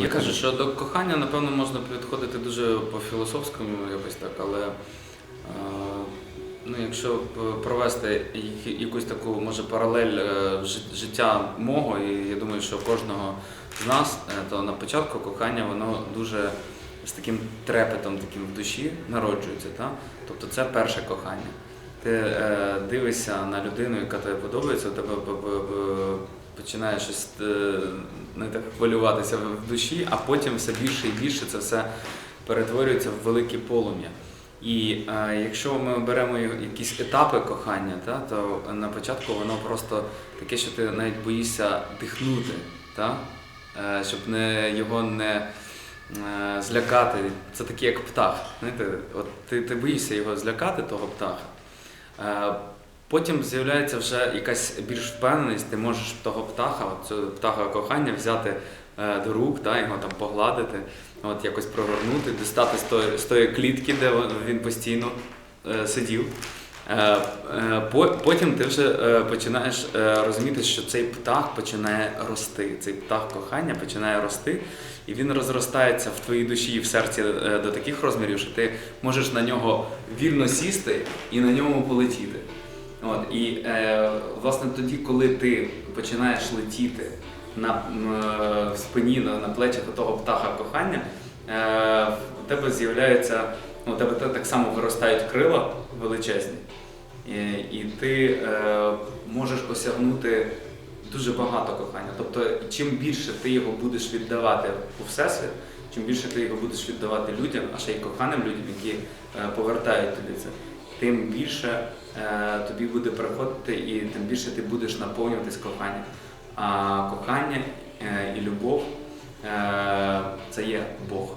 Я кажу, що до кохання, напевно, можна підходити дуже по-філософському якось так, але е, ну, якщо провести якусь таку, може, паралель е, життя мого, і я думаю, що кожного з нас, е, то на початку кохання воно дуже з таким трепетом таким в душі народжується. Та? Тобто це перше кохання. Ти е, дивишся на людину, яка тобі подобається, у тебе починає щось е, не так хвилюватися в душі, а потім все більше і більше це все перетворюється в велике полум'я. І е, якщо ми беремо якісь етапи кохання, та, то на початку воно просто таке, що ти навіть боїшся дихнути, та? Е, щоб не, його не е, злякати. Це такий як птах. Знаєте? От ти, ти боїшся його злякати, того птаха. Е, Потім з'являється вже якась більш впевненість, ти можеш того птаха, цього птаха кохання взяти е, до рук, та, його там погладити, от, якось прогорнути, дістати з тої, з тої клітки, де він постійно е, сидів. Е, е, Потім ти вже е, починаєш е, розуміти, що цей птах починає рости. Цей птах кохання починає рости, і він розростається в твоїй душі і в серці до таких розмірів, що ти можеш на нього вільно сісти і на ньому полетіти. От, і е, власне тоді, коли ти починаєш летіти на е, в спині, на, на плечах того птаха кохання, е, у тебе з'являється, ну, у тебе так само виростають крила величезні, і, і ти е, можеш осягнути дуже багато кохання. Тобто, чим більше ти його будеш віддавати у всесвіт, чим більше ти його будеш віддавати людям, а ще й коханим людям, які е, повертають тобі це, тим більше е, тобі буде приходити і тим більше ти будеш наповнюватись коханням. А кохання е, і любов е, це є Бог.